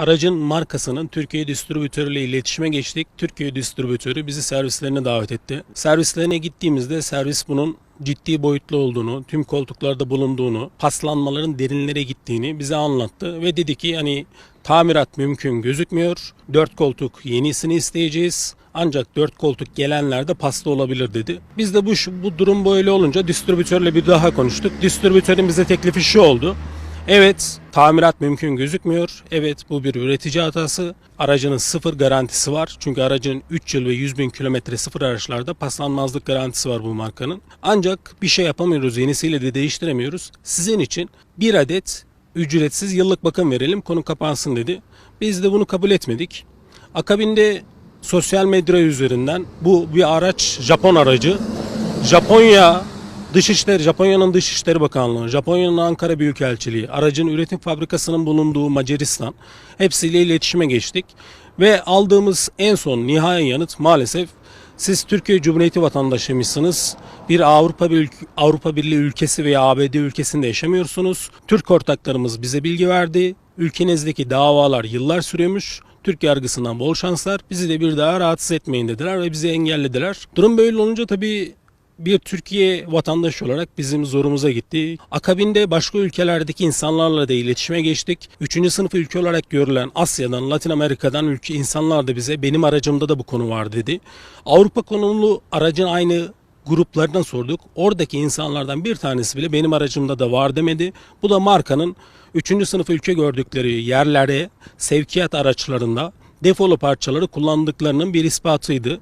Aracın markasının Türkiye distribütörüyle iletişime geçtik. Türkiye distribütörü bizi servislerine davet etti. Servislerine gittiğimizde servis bunun ciddi boyutlu olduğunu, tüm koltuklarda bulunduğunu, paslanmaların derinlere gittiğini bize anlattı ve dedi ki hani tamirat mümkün gözükmüyor. Dört koltuk yenisini isteyeceğiz. Ancak dört koltuk gelenlerde pasta olabilir dedi. Biz de bu, bu durum böyle olunca distribütörle bir daha konuştuk. Distribütörün bize teklifi şu oldu. Evet, tamirat mümkün gözükmüyor. Evet, bu bir üretici hatası. Aracının sıfır garantisi var. Çünkü aracın 3 yıl ve 100 bin kilometre sıfır araçlarda paslanmazlık garantisi var bu markanın. Ancak bir şey yapamıyoruz, yenisiyle de değiştiremiyoruz. Sizin için bir adet ücretsiz yıllık bakım verelim, konu kapansın dedi. Biz de bunu kabul etmedik. Akabinde sosyal medya üzerinden bu bir araç Japon aracı. Japonya Dışişleri, Japonya'nın Dışişleri Bakanlığı, Japonya'nın Ankara Büyükelçiliği, aracın üretim fabrikasının bulunduğu Macaristan hepsiyle iletişime geçtik. Ve aldığımız en son nihai yanıt maalesef siz Türkiye Cumhuriyeti vatandaşıymışsınız. Bir Avrupa, bir Avrupa Birliği ülkesi veya ABD ülkesinde yaşamıyorsunuz. Türk ortaklarımız bize bilgi verdi. Ülkenizdeki davalar yıllar sürüyormuş. Türk yargısından bol şanslar. Bizi de bir daha rahatsız etmeyin dediler ve bizi engellediler. Durum böyle olunca tabii bir Türkiye vatandaşı olarak bizim zorumuza gitti. Akabinde başka ülkelerdeki insanlarla da iletişime geçtik. Üçüncü sınıf ülke olarak görülen Asya'dan, Latin Amerika'dan ülke insanlar da bize benim aracımda da bu konu var dedi. Avrupa konumlu aracın aynı gruplardan sorduk. Oradaki insanlardan bir tanesi bile benim aracımda da var demedi. Bu da markanın üçüncü sınıf ülke gördükleri yerlere sevkiyat araçlarında defolu parçaları kullandıklarının bir ispatıydı.